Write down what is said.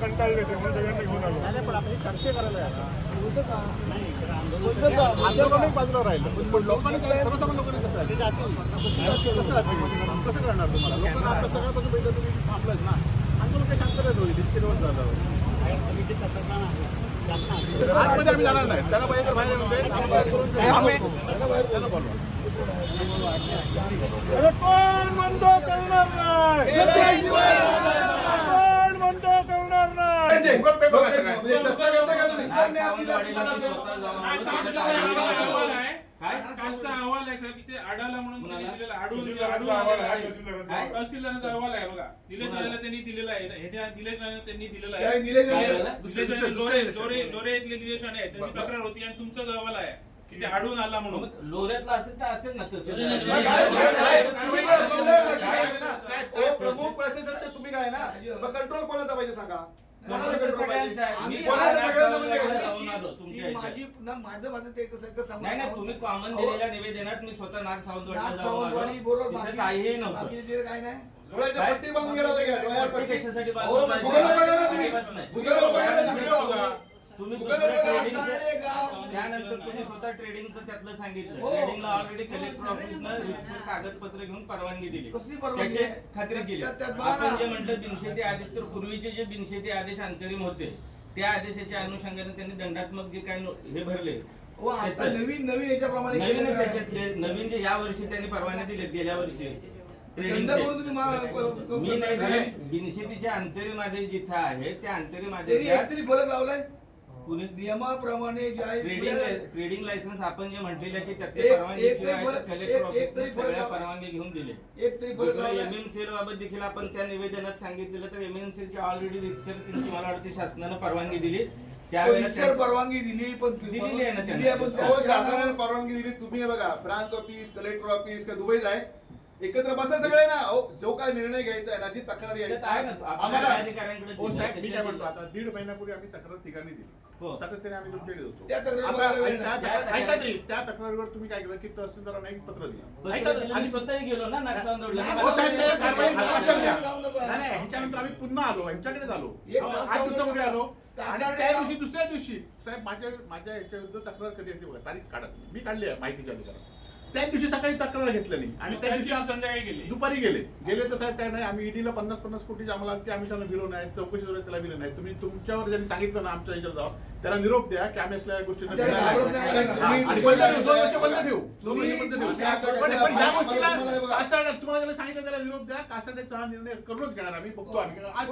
कंटाळले ते म्हणून सगळ्यांना घेऊन आलो आंदोलन बाजूला राहिलं. पण लोकांनी काय सर्वसामान्य लोकांनी कसं? कसं करणार तुम्हाला? लोकांना आता सगळ्यापासून पहिलं तुम्ही थांबलंच ना. आंदोलन काही शांततेत होईल इतके दिवस झालं. आतमध्ये आम्ही जाणार नाही. त्याला बाहेर बाहेर. त्याला बाहेर त्याला बोलवा. करणार नाही. सगळं. म्हणजे चर्चा करता का तुम्ही? कालचा अहवाल आहे. साहेब इथे आढाला म्हणून त्यांनी दिलेला अहवाल आहे, तहसीलदारांचा. तहसीलदारांचा अहवाल आहे बघा. निलेश राणेला त्यांनी दिलेला आहे हे निलेश राणे त्यांनी दिलेला काय आहे. निलेश राणे? काय? लोरे लोरे लोरे इथले निलेश राणे आहेत. त्यांची तक्रार होती आणि तुमचाच अहवाल आहे. की ते आढळून आला म्हणून. लोऱ्यातला असेल तर असेल ना तसं काय- काय- काय- तुम्ही काय प्रमुख प्रशासक आहे ना? साहेब, साहेब, प्रमुख प्रशासक ते तुम्ही काय ना? कंट्रोल कोणाचा पाहिजे सांगा? म्हणजे. माझी ना माझं माझं ते कसं नाही नाही. तुम्ही कॉमन अहो, दिलेल्या निवेदनात मी स्वतः नाग सावंतवाडी बरोबर काहीही नव्हतं. काय नाही? पट्टी बांधून गेला होता पट्टी कशासाठी हो, तुम्ही. त्यानंतर तुम्ही स्वतः ट्रेडिंगचं त्यातलं सांगितलं हो. ट्रेडिंगला ऑलरेडी कलेक्टर ऑफिसनं रितसर कागदपत्र घेऊन परवानगी दिली कसली परवानगी त्याची? खात्री केली त्यात- त्यात बघा ना. आपण जे म्हटलं बिनशेती आदेश तर पूर्वीचे जे बिनशेती आदेश अंतरिम होते त्या आदेशाच्या अनुषंगाने त्यांनी दंडात्मक जे काय नो- हे भरले हो आता त्याचं- नवीन नवीन याच्याप्रमाणे केलेलं नवीनच आहे. याच्यातले नवीन जे या वर्षी त्यांनी परवाने दिले गेल्या वर्षी धंदा ट्रेडिंगचे करून तुम्ही मा- क- क- मी नाही. बिनशेतीचे अंतरिम आदेश जिथे आहे त्या अंतरिम त्यांनी एक आदेशात फलक लावलाय नियमाप्रमाणे ट्रेडिंग लायसन्स आपण जे म्हटलेलं की परवानगी घेऊन दिले. एक तरी एमएमसीएल बाबत देखील आपण त्या निवेदनात सांगितलेलं तर एमएमसीएल ची ऑलरेडी रितसर त्यांची मला वाटते शासनानं परवानगी दिली. त्यावेळेला रितसर परवानगी दिली पण दिलेली आहे ना त्यांना. दिली आहे, पण हो, शासनाने परवानगी दिली. तुम्ही हे बघा ब्रांच ऑफिस कलेक्टर ऑफिस का दुबईत आहे. एकत्र बसा सगळे ना अहो, जो काय निर्णय घ्यायचा आहे ना जी तक्रार आहे आम्हाला हो दिली. साहेब मी काय म्हणतो आता दीड महिन्यापूर्वी आम्ही तक्रार ठिकाणी दिली हो. सातत्याने आम्ही तुमच्याकडे होतो त्या तक्रारीवर आता- आणि त्या. तक्रार- त्या ऐका तक्रार- तरी, त्या तक्रारीवर तुम्ही काय केलं की तहसीलदारांना एक पत्र दिलं पण ऐका ते तरी, मी आणि स्वतःही गेलो ना हो, साहेब, ते कारवाई नाग लक्षात घ्या. जाऊ नका. नाही, नाही, ह्याच्यानंतर आम्ही पुन्हा आलो यांच्याकडेच आलो एक आठ दिवसापूर्वी आलो आणि त्या दिवशी दुसऱ्या दिवशी साहेब माझ्या माझ्या याच्या विरुद्ध तक्रार कधी येते बघा तारीख काढा तुम्ही. मी काढली आहे माहितीच्या अधिकारात त्या दिवशी सकाळी तक्रार घेतली नाही. आणि त्या दिवशी संध्याकाळी गेले. दुपारी गेले. गेले तर साहेब काय नाही आम्ही ईडीला पन्नास पन्नास कोटी आम्हाला ते आम्ही त्यांना दिलो नाही चौकशी वगैरे त्याला दिलं नाही. तुम्ही तुमच्यावर ज्यांनी सांगितलं ना आमच्या याच्यावर जाऊ त्याला निरोप द्या की आम्ही असल्या? हा, कासाड तुम्हाला सांगितलं त्याला निरोप द्या कासाड्याचा हा निर्णय करूनच घेणार आम्ही बघतो आम्ही. आज